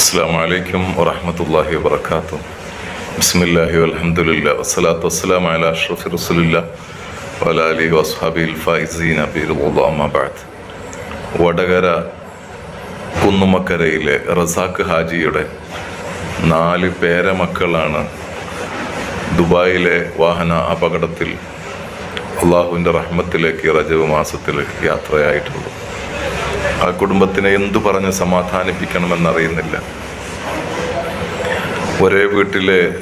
അസ്സാം വലൈക്കും വറഹമത്തല്ലാഹി വാബർക്കാത്തു ബിസ്മില്ലാഹി അലഹമുല്ല വസ്സലാത്തു വസ്സലാം അല അഷ്റഫി റസുലില്ല വലാലി വസ്ഹാബിൽ ഫൈസീൻ അബീർബാദ് വടകര കുന്നുമക്കരയിലെ റസാഖ് ഹാജിയുടെ നാല് പേരമക്കളാണ് ദുബായിലെ വാഹന അപകടത്തിൽ അള്ളാഹുവിന്റെ റഹ്മത്തിലേക്ക് റജവ് മാസത്തിൽ യാത്രയായിട്ടുള്ളത്. ആ കുടുംബത്തിനെ എന്തു പറഞ്ഞ് സമാധാനിപ്പിക്കണമെന്നറിയുന്നില്ല. ഒരേ വീട്ടിലെ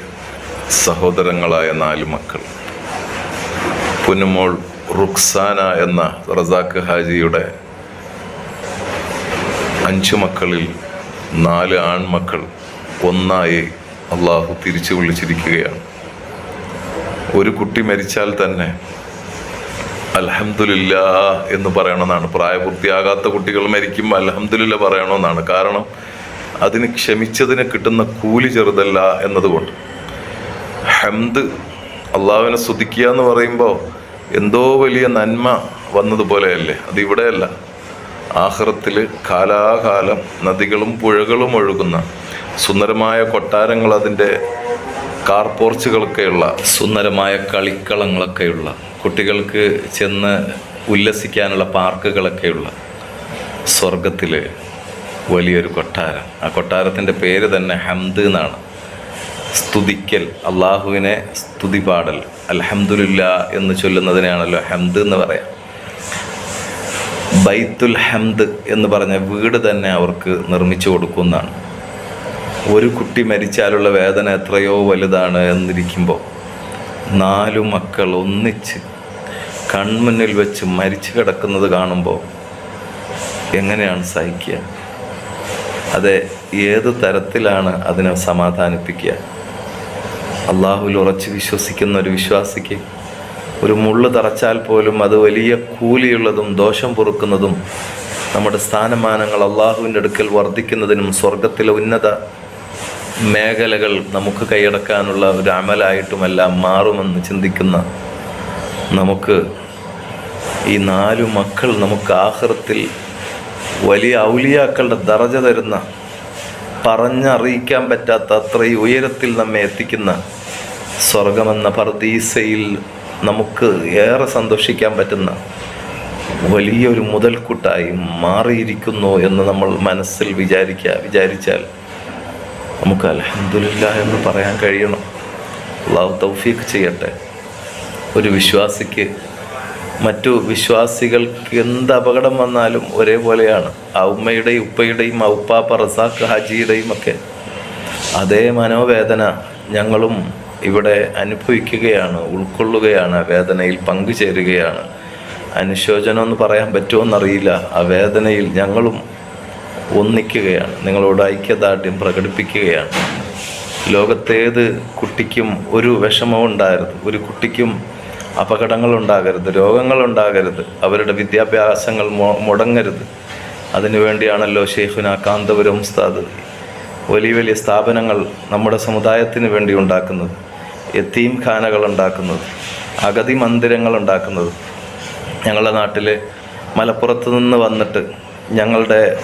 സഹോദരങ്ങളായ നാല് മക്കൾ. പുന്നുമോൾ റുക്സാന എന്ന റസാഖ് ഹാജിയുടെ അഞ്ചു മക്കളിൽ നാല് ആൺമക്കൾ ഒന്നായി അള്ളാഹു തിരിച്ചു വിളിച്ചിരിക്കുകയാണ്. ഒരു കുട്ടി മരിച്ചാൽ തന്നെ അലഹമില്ല എന്ന് പറയണമെന്നാണ്. പ്രായപൂർത്തിയാകാത്ത കുട്ടികൾ മരിക്കും അലഹമില്ല പറയണമെന്നാണ്. കാരണം അതിന് ക്ഷമിച്ചതിന് കിട്ടുന്ന കൂലി ചെറുതല്ല എന്നതുകൊണ്ട്. ഹംദ് അള്ളാഹുവിനെ സ്തുതിക്കുക എന്ന് പറയുമ്പോൾ എന്തോ വലിയ നന്മ വന്നതുപോലെയല്ലേ? അത് ഇവിടെയല്ല. ആഹ്റത്തിൽ കാലാകാലം നദികളും പുഴകളും ഒഴുകുന്ന സുന്ദരമായ കൊട്ടാരങ്ങൾ അതിന്റെ കാർപോർച്ചുകളൊക്കെയുള്ള സുന്ദരമായ കളിക്കളങ്ങളൊക്കെയുള്ള കുട്ടികൾക്ക് ചെന്ന് ഉല്ലസിക്കാനുള്ള പാർക്കുകളൊക്കെയുള്ള സ്വർഗത്തിൽ വലിയൊരു കൊട്ടാരം. ആ കൊട്ടാരത്തിന്റെ പേര് തന്നെ ഹംദ് എന്നാണ്. സ്തുതിക്കൽ അള്ളാഹുവിനെ സ്തുതി പാടൽ അൽഹംദുലില്ല എന്ന് ചൊല്ലുന്നതിനാണല്ലോ ഹംദ് എന്ന് പറയാം. ബൈത്തുൽ ഹംദ് എന്ന് പറഞ്ഞ വീട് തന്നെ അവർക്ക് നിർമ്മിച്ചു കൊടുക്കുന്നതാണ്. ഒരു കുട്ടി മരിച്ചാലുള്ള വേദന എത്രയോ വലുതാണ് എന്നിരിക്കുമ്പോൾ നാലു മക്കൾ ഒന്നിച്ച് കൺമുന്നിൽ വെച്ച് മരിച്ചു കിടക്കുന്നത് കാണുമ്പോൾ എങ്ങനെയാണ് സഹിക്കുക? അതെ ഏത് തരത്തിലാണ് അതിനെ സമാധാനിപ്പിക്കുക? അള്ളാഹുവിൽ ഉറച്ച് വിശ്വസിക്കുന്ന ഒരു വിശ്വാസിക്ക് ഒരു മുള്ളു തറച്ചാൽ പോലും അത് വലിയ കൂലിയുള്ളതും ദോഷം പൊറുക്കുന്നതും നമ്മുടെ സ്ഥാനമാനങ്ങൾ അള്ളാഹുവിന്റെ അടുക്കൽ വർദ്ധിക്കുന്നതിനും സ്വർഗത്തിലെ ഉന്നത മേഖലകൾ നമുക്ക് കൈയടക്കാനുള്ള ഒരു അമലായിട്ടുമെല്ലാം മാറുമെന്ന് ചിന്തിക്കുന്ന നമുക്ക് ഈ നാലു മക്കൾ നമുക്ക് ആഹൃത്തിൽ വലിയ ഔലിയാക്കളുടെ ദറജ തരുന്ന പറഞ്ഞറിയിക്കാൻ പറ്റാത്ത അത്രയും ഉയരത്തിൽ നമ്മെ എത്തിക്കുന്ന സ്വർഗമെന്ന പർദീസയിൽ നമുക്ക് ഏറെ സന്തോഷിക്കാൻ പറ്റുന്ന വലിയൊരു മുതൽക്കൂട്ടായി മാറിയിരിക്കുന്നു എന്ന് നമ്മൾ മനസ്സിൽ വിചാരിക്കുക വിചാരിച്ചാൽ നമുക്ക് അലഹമില്ല എന്ന് പറയാൻ കഴിയണം. അള്ളാഹു തൗഫീഖ് ചെയ്യട്ടെ. ഒരു വിശ്വാസിക്ക് മറ്റു വിശ്വാസികൾക്ക് എന്ത് അപകടം വന്നാലും ഒരേപോലെയാണ്. ആ ഉമ്മയുടെയും ഉപ്പയുടെയും ഔപ്പാപ്പ റസാഖ് ഹാജിയുടെയും ഒക്കെ അതേ മനോവേദന ഞങ്ങളും ഇവിടെ അനുഭവിക്കുകയാണ് ഉൾക്കൊള്ളുകയാണ് വേദനയിൽ പങ്കുചേരുകയാണ്. അനുശോചനം എന്ന് പറയാൻ പറ്റുമോയെന്നറിയില്ല ആ വേദനയിൽ ഞങ്ങളും ഒന്നിക്കുകയാണ്. നിങ്ങളോട് ഐക്യദാർഢ്യം പ്രകടിപ്പിക്കുകയാണ്. ലോകത്തേത് കുട്ടിക്കും ഒരു വിഷമവും ഉണ്ടാകരുത്. ഒരു കുട്ടിക്കും രോഗങ്ങൾ ഉണ്ടാകരുത്. അവരുടെ വിദ്യാഭ്യാസങ്ങൾ മുടങ്ങരുത്. മുടങ്ങരുത് അതിനുവേണ്ടിയാണല്ലോ ഷെയ്ഖുന കാന്തപുരം ഉസ്താദ് വലിയ വലിയ സ്ഥാപനങ്ങൾ നമ്മുടെ സമുദായത്തിന് വേണ്ടി ഉണ്ടാക്കുന്നത്. എത്തീം ഖാനകൾ ഉണ്ടാക്കുന്നത്. അഗതി മന്ദിരങ്ങൾ ഉണ്ടാക്കുന്നത്. ഞങ്ങളുടെ നാട്ടിൽ മലപ്പുറത്ത് നിന്ന് വന്നിട്ട് ഞങ്ങളുടെ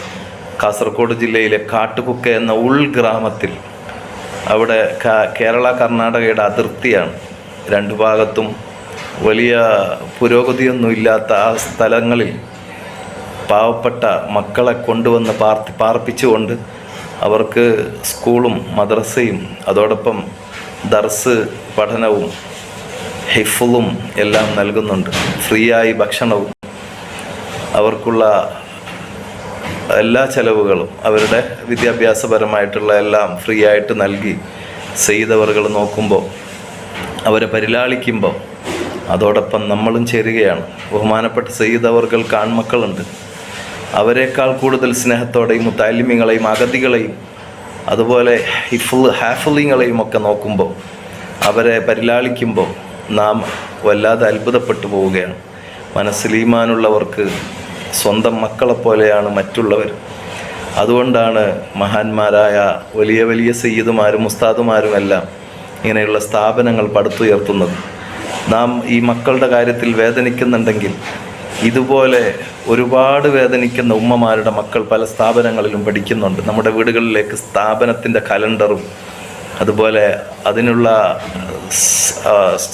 കാസർഗോഡ് ജില്ലയിലെ കാട്ടുകുക്ക എന്ന ഉൾഗ്രാമത്തിൽ അവിടെ കേരള കർണാടകയുടെ അതിർത്തിയാണ്. രണ്ടു ഭാഗത്തും വലിയ പുരോഗതിയൊന്നുമില്ലാത്ത ആ സ്ഥലങ്ങളിൽ പാവപ്പെട്ട മക്കളെ കൊണ്ടുവന്ന് പാർത്തി പാർപ്പിച്ചുകൊണ്ട് അവർക്ക് സ്കൂളും മദ്രസയും അതോടൊപ്പം ദർസ് പഠനവും ഹിഫുളും എല്ലാം നൽകുന്നുണ്ട്. ഫ്രീ ആയി ഭക്ഷണവും. അവർക്കുള്ള എല്ലാ ചെലവുകളും അവരുടെ വിദ്യാഭ്യാസപരമായിട്ടുള്ള എല്ലാം ഫ്രീ ആയിട്ട് നൽകി ചെയ്തവറുകൾ നോക്കുമ്പോൾ അവരെ പരിലാളിക്കുമ്പോൾ അതോടൊപ്പം നമ്മളും ചേരുകയാണ്. ബഹുമാനപ്പെട്ട ചെയ്തവർകൾക്ക് ആൺമക്കളുണ്ട് അവരെക്കാൾ കൂടുതൽ സ്നേഹത്തോടെയും മുത്താലിമ്യങ്ങളെയും അഗതികളെയും അതുപോലെ ഹിഫുൾ ഹാഫിളിങ്ങളെയും ഒക്കെ നോക്കുമ്പോൾ അവരെ പരിലാളിക്കുമ്പോൾ നാം വല്ലാതെ അത്ഭുതപ്പെട്ടു പോവുകയാണ്. മനസ്സിൽ ഈമാനുള്ളവർക്ക് സ്വന്തം മക്കളെപ്പോലെയാണ് മറ്റുള്ളവർ. അതുകൊണ്ടാണ് മഹാന്മാരായ വലിയ വലിയ സയ്യിദുമാരും ഉസ്താദുമാരുമെല്ലാം ഇങ്ങനെയുള്ള സ്ഥാപനങ്ങൾ പടുത്തുയർത്തുന്നത്. നാം ഈ മക്കളുടെ കാര്യത്തിൽ വേദനിക്കുന്നുണ്ടെങ്കിൽ ഇതുപോലെ ഒരുപാട് വേദനിക്കുന്ന ഉമ്മമാരുടെ മക്കൾ പല സ്ഥാപനങ്ങളിലും പഠിക്കുന്നുണ്ട്. നമ്മുടെ വീടുകളിലേക്ക് സ്ഥാപനത്തിന്റെ കലണ്ടറും അതുപോലെ അതിനുള്ള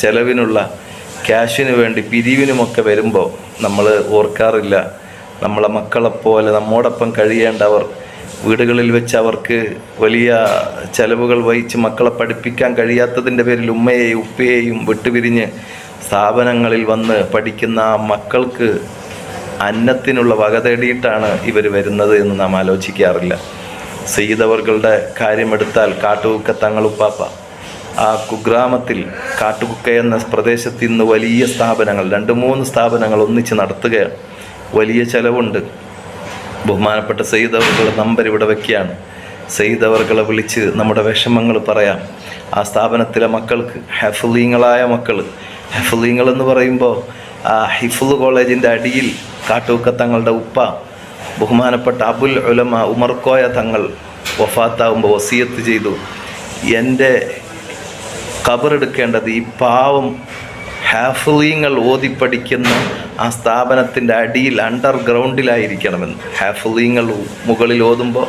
ചെലവിനുള്ള ക്യാഷിന് വേണ്ടി പിരിവിനുമൊക്കെ വരുമ്പോൾ നമ്മൾ ഓർക്കാറില്ല നമ്മളെ മക്കളെപ്പോലെ നമ്മോടൊപ്പം കഴിയേണ്ടവർ വീടുകളിൽ വെച്ച് അവർക്ക് വലിയ ചെലവുകൾ വഹിച്ച് മക്കളെ പഠിപ്പിക്കാൻ കഴിയാത്തതിന്റെ പേരിൽ ഉമ്മയെയും ഉപ്പയെയും വിട്ടുപിരിഞ്ഞ് സ്ഥാപനങ്ങളിൽ വന്ന് പഠിക്കുന്ന മക്കൾക്ക് അന്നത്തിനുള്ള വക തേടിയിട്ടാണ് ഇവർ വരുന്നത് എന്ന് നാം ആലോചിക്കാറില്ല. സെയ്തവർകളുടെ കാര്യമെടുത്താൽ കാട്ടുകുക്ക തങ്ങളുപ്പാപ്പ. ആ കുഗ്രാമത്തിൽ കാട്ടുകുക്ക എന്ന പ്രദേശത്ത് ഇന്ന് വലിയ സ്ഥാപനങ്ങൾ രണ്ട് മൂന്ന് സ്ഥാപനങ്ങൾ ഒന്നിച്ച് നടത്തുകയാണ്. വലിയ ചെലവുണ്ട്. ബഹുമാനപ്പെട്ട സെയ്തവർകളുടെ നമ്പർ ഇവിടെ വയ്ക്കുകയാണ് സെയ്തവർകളെ വിളിച്ച് നമ്മുടെ വിഷമങ്ങൾ പറയാം. ആ സ്ഥാപനത്തിലെ മക്കൾക്ക് ഹെഫലീങ്ങളായ മക്കൾ ഹെഫലീങ്ങൾ എന്ന് പറയുമ്പോൾ ആ ഹിഫുൽ കോളേജിന്റെ അടിയിൽ കാട്ടൂക്ക തങ്ങളുടെ ഉപ്പ ബഹുമാനപ്പെട്ട അബുൽ ഉലമ ഉമർക്കോയ തങ്ങൾ വഫാത്താവുമ്പോൾ വസീയത്ത് ചെയ്തു. എന്റെ കബറെടുക്കേണ്ടത് ഈ പാവം ഹാഫ്ലീങ്ങൾ ഓതിപ്പടിക്കുന്ന ആ സ്ഥാപനത്തിന്റെ അടിയിൽ അണ്ടർഗ്രൗണ്ടിലായിരിക്കണമെന്ന്. ഹാഫുദീങ്ങൾ മുകളിൽ ഓതുമ്പോൾ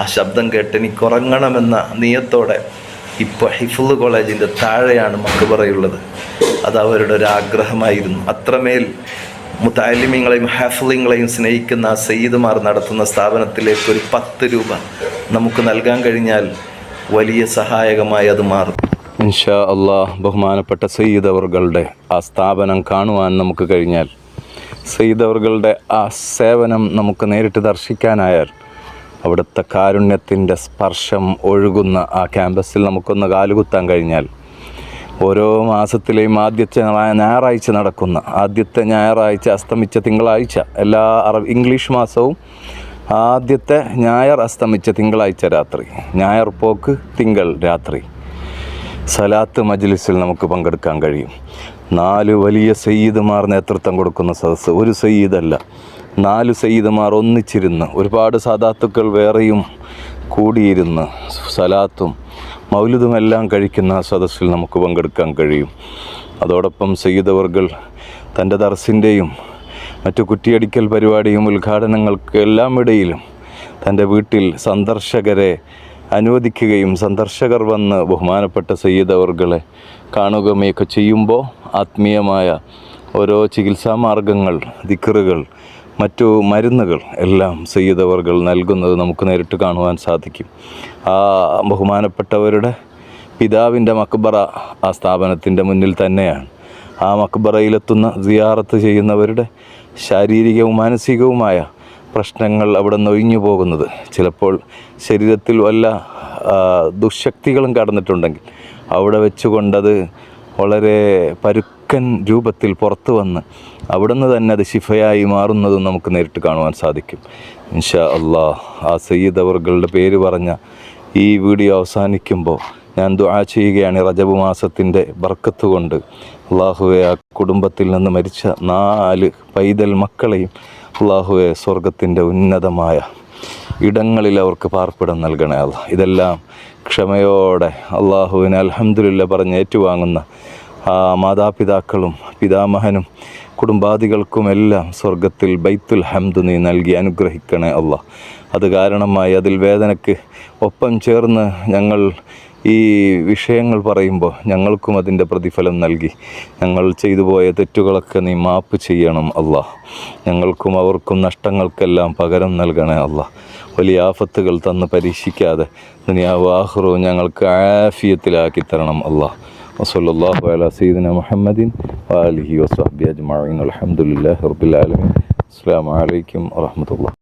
ആ ശബ്ദം കേട്ട് എനിക്ക് ഉറങ്ങണമെന്ന നിയത്തോടെ ഇപ്പോൾ ഹിഫുദ് കോളേജിന്റെ താഴെയാണ് മക്കുപറയുള്ളത് അത് അവരുടെ ഒരു ആഗ്രഹമായിരുന്നു. അത്രമേൽ മുത്താലിമ്യങ്ങളെയും ഹാഫിളിങ്ങളെയും സ്നേഹിക്കുന്ന ആ സയ്യിദുമാർ നടത്തുന്ന സ്ഥാപനത്തിലേക്ക് ഒരു പത്ത് രൂപ നമുക്ക് നൽകാൻ കഴിഞ്ഞാൽ വലിയ സഹായകമായി അത് മാറും. ഇൻഷാ അള്ളാഹ് ബഹുമാനപ്പെട്ട സയ്യിദ് അവറുകളുടെ ആ സ്ഥാപനം കാണുവാൻ നമുക്ക് കഴിഞ്ഞാൽ അവറുകളുടെ ആ സേവനം നമുക്ക് നേരിട്ട് ദർശിക്കാനായാൽ അവിടുത്തെ കാരുണ്യത്തിന്റെ സ്പർശം ഒഴുകുന്ന ആ ക്യാമ്പസിൽ നമുക്കൊന്ന് കാലുകുത്താൻ കഴിഞ്ഞാൽ ഓരോ മാസത്തിലെയും ആദ്യത്തെ ഞായറാഴ്ച നടക്കുന്ന ആദ്യത്തെ ഞായറാഴ്ച അസ്തമിച്ച തിങ്കളാഴ്ച എല്ലാ അറബ് ഇംഗ്ലീഷ് മാസവും ആദ്യത്തെ ഞായർ അസ്തമിച്ച തിങ്കളാഴ്ച രാത്രി ഞായർ പോക്ക് തിങ്കൾ രാത്രി. സലാത്ത് മജ്ലിസിൽ നമുക്ക് പങ്കെടുക്കാൻ കഴിയും. നാല് വലിയ സയ്യിദ്മാർ നേതൃത്വം കൊടുക്കുന്ന സദസ്സ്. ഒരു സയ്യിദല്ല. നാല് സയ്യിദ്മാർ ഒന്നിച്ചിരുന്ന് ഒരുപാട് സാദാത്തുക്കൾ വേറെയും കൂടിയിരുന്ന് സലാത്തും മൗലുദും എല്ലാം കഴിക്കുന്ന സദസ്സിൽ നമുക്ക് പങ്കെടുക്കാൻ കഴിയും. അതോടൊപ്പം സയ്യിദവർകൾ തന്റെ ദർസിന്റെയും മറ്റു കുറ്റിയടിക്കൽ പരിപാടിയും ഉദ്ഘാടനങ്ങൾക്ക് എല്ലാം ഇടയിലും തന്റെ വീട്ടിൽ സന്ദർശകരെ അനുവദിക്കുകയും സന്ദർശകർ വന്ന് ബഹുമാനപ്പെട്ട സയ്യിദ് അവർകളെ കാണുകയുമൊക്കെ ചെയ്യുമ്പോൾ ആത്മീയമായ ഓരോ ചികിത്സാ മാർഗങ്ങൾ ദിക്കറുകൾ മറ്റു മരുന്നുകൾ എല്ലാം സയ്യിദവർഗൾ നൽകുന്നത് നമുക്ക് നേരിട്ട് കാണുവാൻ സാധിക്കും. ആ ബഹുമാനപ്പെട്ടവരുടെ പിതാവിന്റെ മക്ബറ ആ സ്ഥാപനത്തിന്റെ മുന്നിൽ തന്നെയാണ്. ആ മക്ബറയിലെത്തുന്ന സിയാറത്ത് ചെയ്യുന്നവരുടെ ശാരീരികവും മാനസികവുമായ പ്രശ്നങ്ങൾ അവിടെ നൊഴിഞ്ഞു പോകുന്നത്. ചിലപ്പോൾ ശരീരത്തിൽ വല്ല ദുശക്തികളും കടന്നിട്ടുണ്ടെങ്കിൽ അവിടെ വെച്ചുകൊണ്ടത് വളരെ പരുക്കൻ രൂപത്തിൽ പുറത്തു വന്ന് അവിടുന്ന് തന്നെ അത് ശിഫയായി മാറുന്നതും നമുക്ക് നേരിട്ട് കാണുവാൻ സാധിക്കും. ഇൻഷാ അള്ളാഹ് ആ സയ്യിദ് അവറുകളുടെ പേര് പറഞ്ഞ ഈ വീഡിയോ അവസാനിക്കുമ്പോൾ ഞാൻ ദുആ ചെയ്യുകയാണ് റജബ് മാസത്തിന്റെ ബർക്കത്ത് കൊണ്ട്. അള്ളാഹുവെ ആ കുടുംബത്തിൽ നിന്ന് മരിച്ച നാല് പൈതൽ മക്കളെയും അള്ളാഹുവെ സ്വർഗത്തിന്റെ ഉന്നതമായ ഇടങ്ങളിൽ അവർക്ക് പാർപ്പിടം നൽകണേ അല്ല. ഇതെല്ലാം ക്ഷമയോടെ അള്ളാഹുവിനെ അലഹമുല്ല പറഞ്ഞ് ഏറ്റുവാങ്ങുന്ന ആ മാതാപിതാക്കളും പിതാമഹനും കുടുംബാദികൾക്കുമെല്ലാം സ്വർഗത്തിൽ ബൈത്തുൽ ഹംദ് നീ നൽകി അനുഗ്രഹിക്കണേ അല്ല. അത് കാരണമായി അതിൽ വേദനയ്ക്ക് ഒപ്പം ചേർന്ന് ഞങ്ങൾ ഈ വിഷയങ്ങൾ പറയുമ്പോൾ ഞങ്ങൾക്കും അതിന്റെ പ്രതിഫലം നൽകി. ഞങ്ങൾ ചെയ്തു പോയ തെറ്റുകളൊക്കെ നീ മാപ്പ് ചെയ്യണം അല്ല ഞങ്ങൾക്കും അവർക്കും നഷ്ടങ്ങൾക്കെല്ലാം പകരം നൽകണേ അല്ല വലിയ ആഫത്തുകൾ തന്ന് പരീക്ഷിക്കാതെ ദുനിയാവ് ആഹ്റു ഞങ്ങൾക്ക് ആഫിയത്തിലാക്കി തരണം അല്ല വസല്ലാഹു അല സീദന മുഹമ്മദിൻ വാലിഹി വസ്ബി അജ്മാൻ അലഹമുല്ലാ റബുലാലമീൻ അസ്സാം വലൈക്കും വാഹമത്തുള്ള